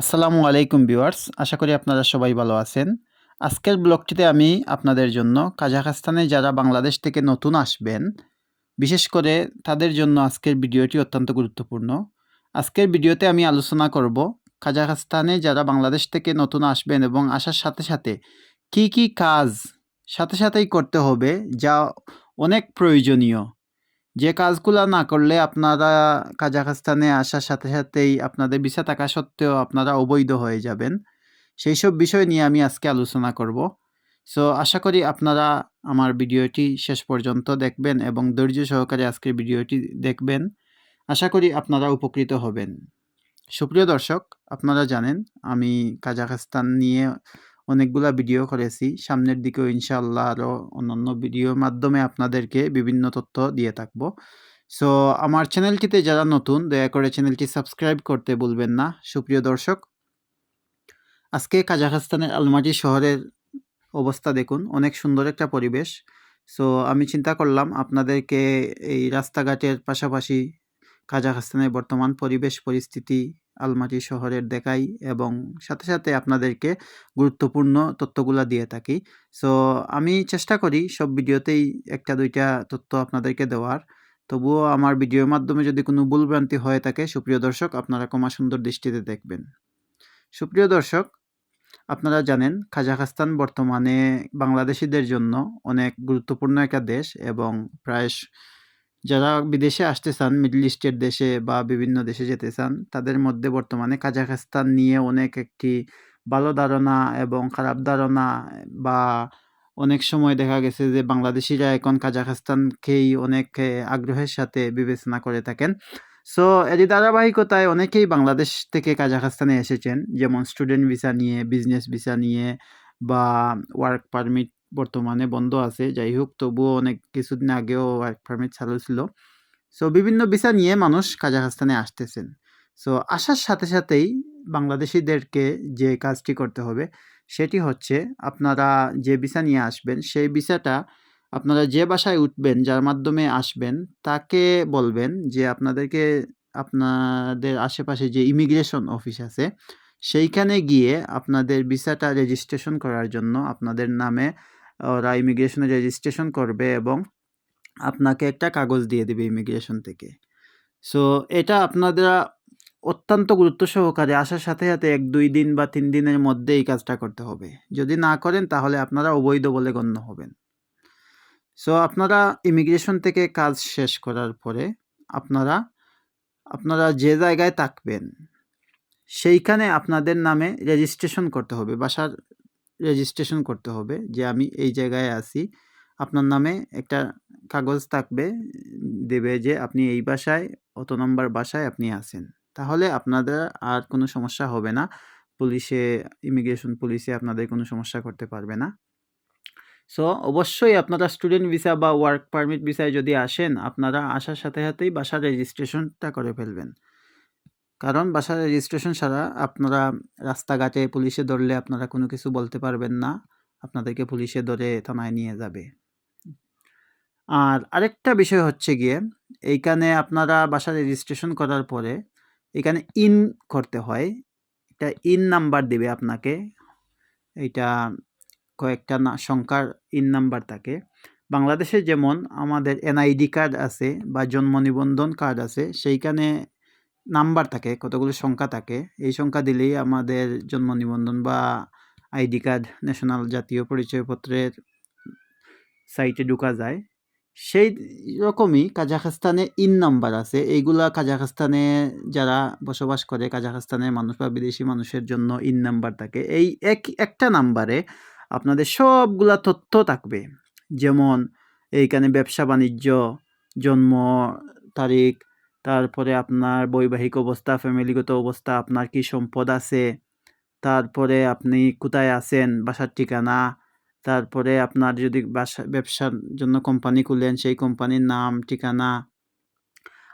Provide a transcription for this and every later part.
আসসালামু আলাইকুম ভিউয়ার্স, আশা করি আপনারা সবাই ভালো আছেন। আজকের ব্লগটিতে আমি আপনাদের জন্য কাজাখস্তানে যারা বাংলাদেশ থেকে নতুন আসবেন, বিশেষ করে তাদের জন্য আজকের ভিডিওটি অত্যন্ত গুরুত্বপূর্ণ। আজকের ভিডিওতে আমি আলোচনা করব কাজাখস্তানে যারা বাংলাদেশ থেকে নতুন আসবেন এবং আসার সাথে সাথে কি কি কাজ সাথে সাথেই করতে হবে যা অনেক প্রয়োজনীয়। যে কাজগুলো না করলে আপনারা কাজাখস্তানে আসার সাথে সাথেই আপনাদের ভিসা থাকা সত্ত্বেও আপনারা অবৈধ হয়ে যাবেন। সেই সব বিষয় নিয়ে আমি আজকে আলোচনা করব। সো আশা করি আপনারা আমার ভিডিওটি শেষ পর্যন্ত দেখবেন এবং ধৈর্য সহকারে আজকের ভিডিওটি দেখবেন। আশা করি আপনারা উপকৃত হবেন। সুপ্রিয় দর্শক, আপনারা জানেন আমি কাজাখস্তান নিয়ে অনেকগুলা ভিডিও করেছি। সামনের দিকেও ইনশাআল্লাহ আরও অন্যান্য ভিডিওর মাধ্যমে আপনাদেরকে বিভিন্ন তথ্য দিয়ে থাকব। সো আমার চ্যানেলটিতে যারা নতুন, দয়া করে চ্যানেলটি সাবস্ক্রাইব করতে ভুলবেন না। সুপ্রিয় দর্শক, আজকে কাজাখস্তানের আলমাটি শহরের অবস্থা দেখুন, অনেক সুন্দর একটা পরিবেশ। সো আমি চিন্তা করলাম আপনাদেরকে এই রাস্তাঘাটের পাশাপাশি কাজাখস্তানের বর্তমান পরিবেশ পরিস্থিতি আলমাটি শহরের দেখাই এবং সাথে সাথে আপনাদেরকে গুরুত্বপূর্ণ তথ্যগুলো দিয়ে থাকি। সো আমি চেষ্টা করি সব ভিডিওতেই একটা দুইটা তথ্য আপনাদেরকে দেওয়ার। তবুও আমার ভিডিওর মাধ্যমে যদি কোনো ভুলভ্রান্তি হয়ে থাকে, সুপ্রিয় দর্শক, আপনারা কমা সুন্দর দৃষ্টিতে দেখবেন। সুপ্রিয় দর্শক, আপনারা জানেন, কাজাখস্তান বর্তমানে বাংলাদেশিদের জন্য অনেক গুরুত্বপূর্ণ একটা দেশ এবং প্রায় যারা বিদেশে আসতে চান মিডল ইস্টের দেশে বা বিভিন্ন দেশে যেতে চান, তাদের মধ্যে বর্তমানে কাজাখস্তান নিয়ে অনেক একটি ভালো ধারণা এবং খারাপ ধারণা বা অনেক সময় দেখা গেছে যে বাংলাদেশিরা এখন কাজাখস্তানকেই অনেক আগ্রহের সাথে বিবেচনা করে থাকেন। সো এরই ধারাবাহিকতায় অনেকেই বাংলাদেশ থেকে কাজাখস্তানে এসেছেন, যেমন স্টুডেন্ট ভিসা নিয়ে বিজনেস ভিসা নিয়ে বা ওয়ার্ক পারমিট বর্তমানে বন্ধ আছে। যাই হোক তবুও অনেক কিছুদিন আগেও ওয়ার্ক পারমিট চালু ছিল। সো বিভিন্ন ভিসা নিয়ে মানুষ কাজাখস্তানে আসতেছেন। সো আসার সাথে সাথেই বাংলাদেশিদেরকে যে কাজটি করতে হবে, সেটি হচ্ছে আপনারা যে ভিসা নিয়ে আসবেন, সেই ভিসাটা আপনারা যে বাসায় উঠবেন, যার মাধ্যমে আসবেন, তাকে বলবেন যে আপনাদেরকে, আপনাদের আশেপাশে যে ইমিগ্রেশন অফিস আছে, সেইখানে গিয়ে আপনাদের ভিসাটা রেজিস্ট্রেশন করার জন্য আপনাদের নামে ওরা ইমিগ্রেশনে রেজিস্ট্রেশন করবে এবং আপনাকে একটা কাগজ দিয়ে দেবে ইমিগ্রেশন থেকে। সো এটা আপনারা অত্যন্ত গুরুত্ব সহকারে আসার সাথে সাথে এক, দুই দিন বা তিন দিনের মধ্যে এই কাজটা করতে হবে। যদি না করেন, তাহলে আপনারা অবৈধ বলে গণ্য হবেন। সো আপনারা ইমিগ্রেশন থেকে কাজ শেষ করার পরে আপনারা আপনারা যে জায়গায় থাকবেন, সেইখানে আপনাদের নামে রেজিস্ট্রেশন করতে হবে। বাসার রেজিস্ট্রেশন করতে হবে যে আমি এই জায়গায় আছি। আপনার নামে একটা কাগজ থাকবে, দেবে যে আপনি এই বাসায়, অত নম্বর বাসায় আপনি আছেন। তাহলে আপনাদের আর কোনো সমস্যা হবে না। পুলিশে ইমিগ্রেশন পুলিশে আপনাদের কোনো সমস্যা করতে পারবে না। সো অবশ্যই আপনারা স্টুডেন্ট ভিসা বা ওয়ার্ক পারমিট ভিসায় যদি আসেন, আপনারা আসার সাথে সাথেই বাসার রেজিস্ট্রেশনটা করে ফেলবেন। কারণ বাসার রেজিস্ট্রেশন ছাড়া আপনারা রাস্তাঘাটে পুলিশে ধরলে আপনারা কোনো কিছু বলতে পারবেন না। আপনাদেরকে পুলিশে ধরে থানায় নিয়ে যাবে। আর আরেকটা বিষয় হচ্ছে গিয়ে, এইখানে আপনারা বাসা রেজিস্ট্রেশন করার পরে এখানে ইন করতে হয়। এটা ইন নাম্বার দেবে আপনাকে। এইটা কয়েকটা না, সংখ্যার ইন নাম্বার থাকে। বাংলাদেশে যেমন আমাদের এনআইডি কার্ড আছে বা জন্ম নিবন্ধন কার্ড আছে, সেইখানে নাম্বার থাকে, কতগুলো সংখ্যা থাকে, এই সংখ্যা দিলেই আমাদের জন্ম নিবন্ধন বা আইডি কার্ড, ন্যাশনাল জাতীয় পরিচয়পত্রের সাইটে ঢুকা যায়। সেই রকমই কাজাখস্তানে ইন নাম্বার আছে। এইগুলা কাজাখস্তানে যারা বসবাস করে, কাজাখস্তানের মানুষ বা বিদেশি মানুষের জন্য ইন নাম্বার থাকে। এই এক, একটা নাম্বারে আপনাদের সবগুলা তথ্য থাকবে। যেমন, এইখানে ব্যবসা, বাণিজ্য, জন্ম তারিখ তারপরে আপনার বৈবাহিক অবস্থা, ফ্যামিলিগত অবস্থা, আপনার কি সম্পদ আছে? তারপরে আপনি কোথায় আছেন? বাসার ঠিকানা? তারপরে আপনার যদি বাসা, ব্যবসার জন্য কোম্পানি খুলেন, সেই কোম্পানির নাম, ঠিকানা?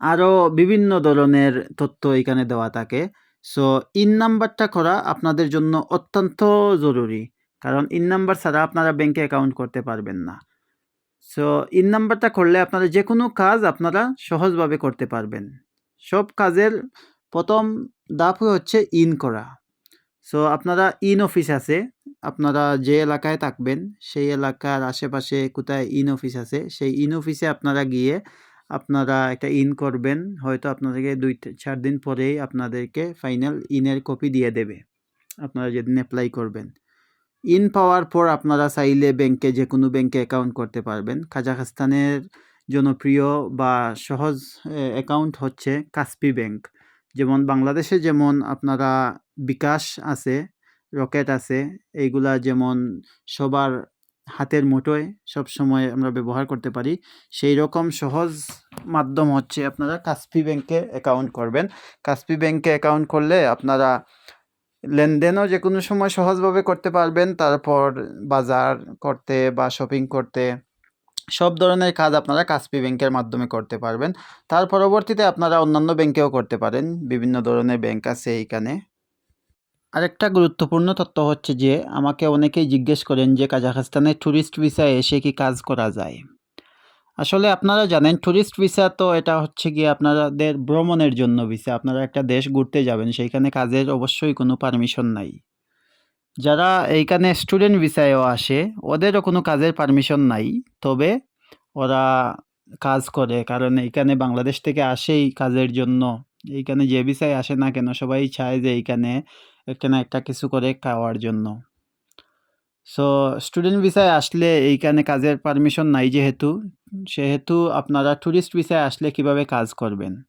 আরও বিভিন্ন ধরনের তথ্য এখানে দেওয়া থাকে। সো ইন নাম্বারটা করা আপনাদের জন্য অত্যন্ত জরুরি। কারণ ইন নাম্বার ছাড়া আপনারা ব্যাংকে অ্যাকাউন্ট করতে পারবেন না। সো ইন নাম্বারটা করলে আপনারা যে কোনো কাজ আপনারা সহজভাবে করতে পারবেন। সব কাজের প্রথম ধাপ হচ্ছে ইন করা। সো আপনারা ইন অফিস আছে, আপনারা যে এলাকায় থাকবেন, সেই এলাকার আশেপাশে কোথায় ইন অফিস আছে, সেই ইন অফিসে আপনারা গিয়ে আপনারা একটা ইন করবেন, হয়তো আপনাদেরকে দুই চার দিন পরেই আপনাদেরকে ফাইনাল ইনের কপি দিয়ে দেবে। আপনারা যেদিন অ্যাপ্লাই করবেন। ইন পাওয়ার পর আপনারা চাইলে ব্যাংকে যে কোনো ব্যাংকে অ্যাকাউন্ট করতে পারবেন। কাজাখস্তানের জনপ্রিয় বা সহজ অ্যাকাউন্ট হচ্ছে কাসপি ব্যাংক। যেমন বাংলাদেশে যেমন আপনারা বিকাশ আছে, রকেট আছে, এইগুলা যেমন সবার হাতের মুঠোয় সবসময় আমরা ব্যবহার করতে পারি, সেই রকম সহজ মাধ্যম হচ্ছে আপনারা কাসপি ব্যাংকে অ্যাকাউন্ট করবেন। কাসপি ব্যাংকে অ্যাকাউন্ট করলে আপনারা লেনদেনও যে কোনো সময় সহজভাবে করতে পারবেন। তারপর বাজার করতে বা শপিং করতে সব ধরনের কাজ আপনারা কাসপি ব্যাংকের মাধ্যমে করতে পারবেন। তার পরবর্তীতে আপনারা অন্যান্য ব্যাংকেও করতে পারেন। বিভিন্ন ধরনের ব্যাংক আছে এইখানে। আরেকটা গুরুত্বপূর্ণ তথ্য হচ্ছে যে, আমাকে অনেকেই জিজ্ঞেস করেন যে, কাজাখস্তানে ট্যুরিস্ট ভিসায় এসে কি কাজ করা যায়? আসলে আপনারা জানেন ট্যুরিস্ট ভিসা তো এটা হচ্ছে গিয়ে আপনাদের ভ্রমণের জন্য ভিসা আপনারা একটা দেশ ঘুরতে যাবেন, সেইখানে কাজের অবশ্যই কোনো পারমিশন নাই। যারা এইখানে স্টুডেন্ট ভিসায়ও আসে, ওদেরও কোনো কাজের পারমিশন নাই। তবে ওরা কাজ করে, কারণ এইখানে বাংলাদেশ থেকে আসেই কাজের জন্য। এইখানে যে ভিসায় আসে না কেন, সবাই চায় যে এইখানে একটা না একটা কিছু করে খাওয়ার জন্য। সো স্টুডেন্ট ভিসায় আসলে এইখানে কাজের পারমিশন নাই যেহেতু, সেহেতু আপনারা ট্যুরিস্ট ভিসায় আসলে কীভাবে কাজ করবেন?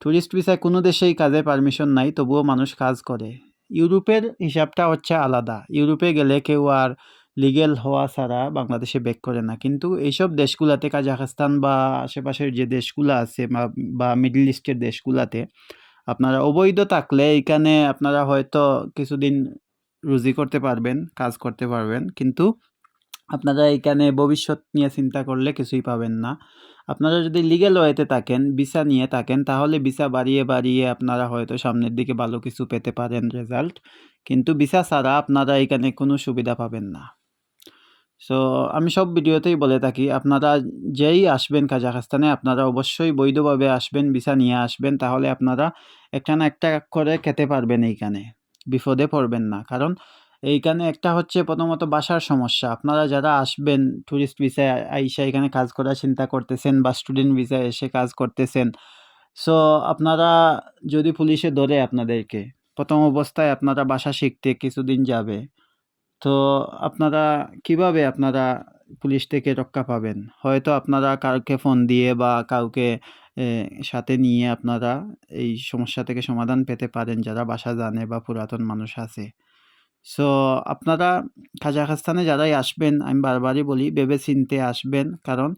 ট্যুরিস্ট ভিসায় কোনো দেশেই কাজের পারমিশন নাই, তবুও মানুষ কাজ করে। ইউরোপের হিসাবটা হচ্ছে আলাদা। ইউরোপে গেলে কেউ আর লিগেল হওয়া ছাড়া বাংলাদেশে ব্যাক করে না। কিন্তু এইসব দেশগুলাতে, কাজাখস্তান বা আশেপাশের যে দেশগুলো আছে বা- বা মিডল ইস্টের দেশগুলাতে, আপনারা অবৈধ থাকলে এইখানে আপনারা হয়তো কিছুদিন রুজি করতে পারবেন, কাজ করতে পারবেন। কিন্তু আপনারা এখানে ভবিষ্যৎ নিয়ে চিন্তা করলে কিছুই পাবেন না। আপনারা যদি লিগেল ওয়েতে থাকেন ভিসা নিয়ে থাকেন, তাহলে ভিসা বাড়িয়ে বাড়িয়ে আপনারা হয়তো সামনের দিকে ভালো কিছু পেতে পারেন রেজাল্ট কিন্তু ভিসা ছাড়া আপনারা এখানে কোনো সুবিধা পাবেন না। সো আমি সব ভিডিওতেই বলে থাকি, আপনারা যেই আসবেন কাজাখস্তানে, আপনারা অবশ্যই বৈধভাবে আসবেন ভিসা নিয়ে আসবেন, তাহলে আপনারা একটা না একটা করে খেতে পারবেন এইখানে। বিপদে পড়বেন না। কারণ এইখানে একটা হচ্ছে প্রথমত বাসার সমস্যা। আপনারা যারা আসবেন ট্যুরিস্ট ভিসায় আইসা এখানে কাজ করার চিন্তা করতেছেন বা স্টুডেন্ট ভিসায় এসে কাজ করতেছেন সো আপনারা যদি পুলিশে ধরে আপনাদেরকে, প্রথম অবস্থায় আপনারা বাসা শিখতে কিছুদিন যাবে, তো আপনারা কীভাবে আপনারা পুলিশ থেকে রক্ষা পাবেন? হয়তো আপনারা কাউকে ফোন দিয়ে বা কাউকে সাথে নিয়ে আপনারা এই সমস্যা থেকে সমাধান পেতে পারেন যারা বাসা জানে বা পুরাতন মানুষ আছে। সো আপনারা কাজাখস্তানে যারাই আসবেন, আমি বারবারই বলি ভেবে চিনতে আসবেন। কারণ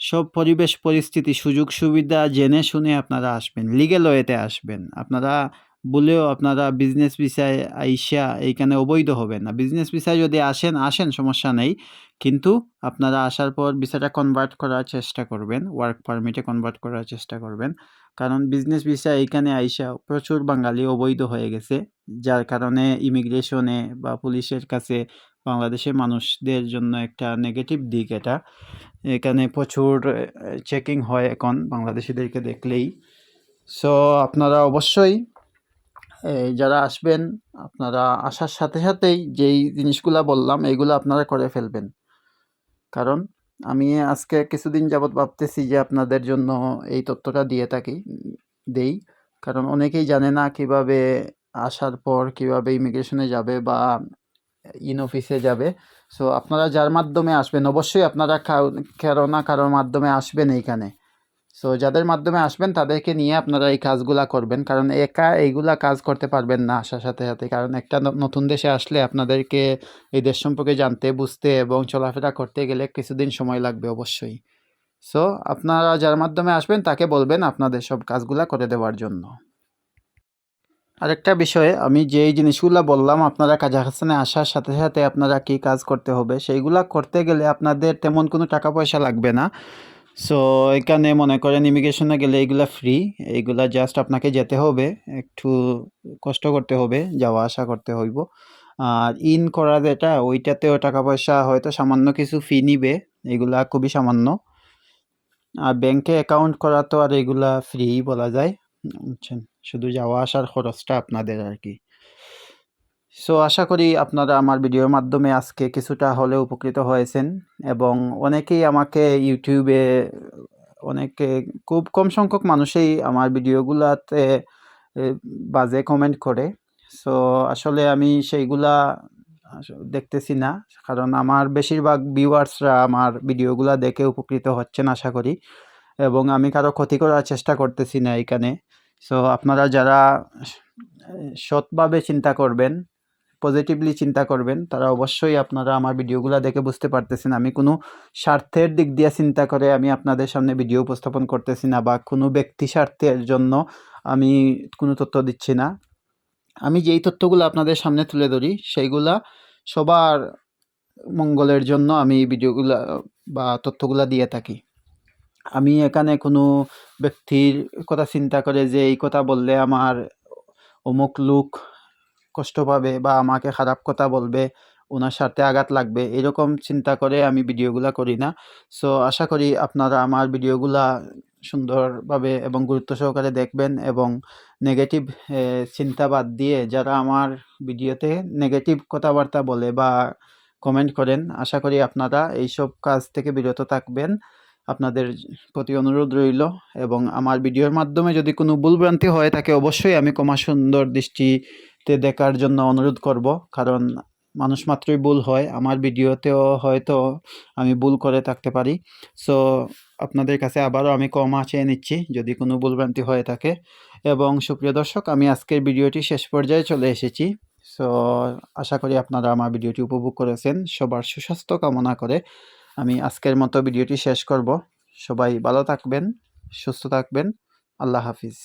সব পরিবেশ, পরিস্থিতি সুযোগ সুবিধা জেনে শুনে আপনারা আসবেন লিগেল ওয়েতে আসবেন। আপনারা বলেও আপনারা বিজনেস ভিসায় আইসা এইখানে অবৈধ হবেন না। বিজনেস ভিসায় যদি আসেন আসেন, সমস্যা নেই। কিন্তু আপনারা আসার পর ভিসাটা কনভার্ট করার চেষ্টা করবেন ওয়ার্ক পারমিটে কনভার্ট করার চেষ্টা করবেন। কারণ বিজনেস ভিসা এইখানে আইসা প্রচুর বাঙালি অবৈধ হয়ে গেছে। যার কারণে ইমিগ্রেশনে বা পুলিশের কাছে বাংলাদেশের মানুষদের জন্য একটা নেগেটিভ দিক এটা। এখানে প্রচুর চেকিং হয় এখন বাংলাদেশিদেরকে দেখলেই। সো আপনারা অবশ্যই যারা আসবেন, আপনারা আসার সাথে সাথেই যেই জিনিসগুলা বললাম এইগুলো আপনারা করে ফেলবেন। কারণ আমি আজকে কিছুদিন যাবৎ ভাবতেছি যে আপনাদের জন্য এই তথ্যটা দিয়ে থাকি, দেই। কারণ অনেকেই জানে না কীভাবে আসার পর কীভাবে ইমিগ্রেশনে যাবে বা ইন অফিসে যাবে। সো, আপনারা যার মাধ্যমে আসবেন, অবশ্যই আপনারা কারও না কারোর মাধ্যমে আসবেন এইখানে। সো যাদের মাধ্যমে আসবেন, তাদেরকে নিয়ে আপনারা এই কাজগুলা করবেন। কারণ একা এইগুলা কাজ করতে পারবেন না আসার সাথে সাথে। কারণ একটা নতুন দেশে আসলে আপনাদেরকে এই দেশ সম্পর্কে জানতে, বুঝতে এবং চলাফেরা করতে গেলে কিছুদিন সময় লাগবে অবশ্যই। সো আপনারা যার মাধ্যমে আসবেন, তাকে বলবেন আপনাদের সব কাজগুলা করে দেওয়ার জন্য। আরেকটা বিষয়ে আমি যেই জিনিসগুলো বললাম, আপনারা কাজাখস্তানে আসার সাথে সাথে আপনারা কি কাজ করতে হবে, সেইগুলা করতে গেলে আপনাদের তেমন কোনো টাকা পয়সা লাগবে না। সো এখানে মনে করেন ইমিগ্রেশনে গেলে এইগুলা ফ্রি এইগুলা জাস্ট আপনাকে যেতে হবে, একটু কষ্ট করতে হবে, যাওয়া আসা করতে হইব। আর ইন করা যেটা ওইটাতেও টাকা পয়সা হয়তো সামান্য কিছু ফি নিবে, এগুলা খুবই সামান্য। আর ব্যাংকে অ্যাকাউন্ট করা তো আর এগুলা ফ্রি বলা যায়। বুঝছেন শুধু যাওয়া আসার খরচটা আপনাদের আর কি। সো আশা করি আপনারা আমার ভিডিওর মাধ্যমে আজকে কিছুটা হলেও উপকৃত হয়েছেন এবং অনেকেই আমাকে ইউটিউবে অনেকে খুব কম সংখ্যক মানুষেই আমার ভিডিওগুলাতে বাজে কমেন্ট করে। সো আসলে আমি সেইগুলা দেখতেছি না। কারণ আমার বেশিরভাগ ভিউয়ার্সরা আমার ভিডিওগুলা দেখে উপকৃত হচ্ছেন আশা করি। এবং আমি কারও ক্ষতি করার চেষ্টা করতেছি না এখানে সো আপনারা যারা সৎভাবে চিন্তা করবেন পজিটিভলি চিন্তা করবেন, তারা অবশ্যই আপনারা আমার ভিডিওগুলো দেখে বুঝতে পারতেছেন। আমি কোনো স্বার্থের দিক দিয়ে চিন্তা করে আমি আপনাদের সামনে ভিডিও উপস্থাপন করতেছি না বা কোনো ব্যক্তি স্বার্থের জন্য আমি কোনো তথ্য দিচ্ছি না। আমি যেই তথ্যগুলো আপনাদের সামনে তুলে ধরি, সেইগুলা সবার মঙ্গলের জন্য আমি ভিডিওগুলা বা তথ্যগুলা দিয়ে থাকি। আমি এখানে কোনো ব্যক্তির কথা চিন্তা করে যে এই কথা বললে আমার অমুক লোক কষ্ট পাবে বা আমাকে খারাপ কথা বলবে ওনার সাথে আঘাত লাগবে, এরকম চিন্তা করে আমি ভিডিওগুলা করি না। সো আশা করি আপনারা আমার ভিডিওগুলা সুন্দরভাবে এবং গুরুত্ব সহকারে দেখবেন এবং নেগেটিভ চিন্তা বাদ দিয়ে যারা আমার ভিডিওতে নেগেটিভ কথাবার্তা বলে বা কমেন্ট করেন, আশা করি আপনারা এইসব কাজ থেকে বিরত থাকবেন। আপনাদের প্রতি অনুরোধ রইল এবং আমার ভিডিওর মাধ্যমে যদি কোনো ভুলভ্রান্তি হয়ে থাকে, অবশ্যই আমি কমা সুন্দর দৃষ্টিতে দেখার জন্য অনুরোধ করব, কারণ মানুষ মাত্রই ভুল হয়। আমার ভিডিওতেও হয়তো আমি ভুল করে থাকতে পারি। সো আপনাদের কাছে আবারও আমি ক্ষমা চেয়ে নিচ্ছি, যদি কোনো ভুলভ্রান্তি হয়ে থাকে। এবং সুপ্রিয় দর্শক, আমি আজকের ভিডিওটি শেষ পর্যায়ে চলে এসেছি। সো আশা করি আপনারা আমার ভিডিওটি উপভোগ করেছেন। সবার সুস্বাস্থ্য কামনা করে আমি আজকের মতো ভিডিওটি শেষ করব। সবাই ভালো থাকবেন, সুস্থ থাকবেন। আল্লাহ হাফিজ।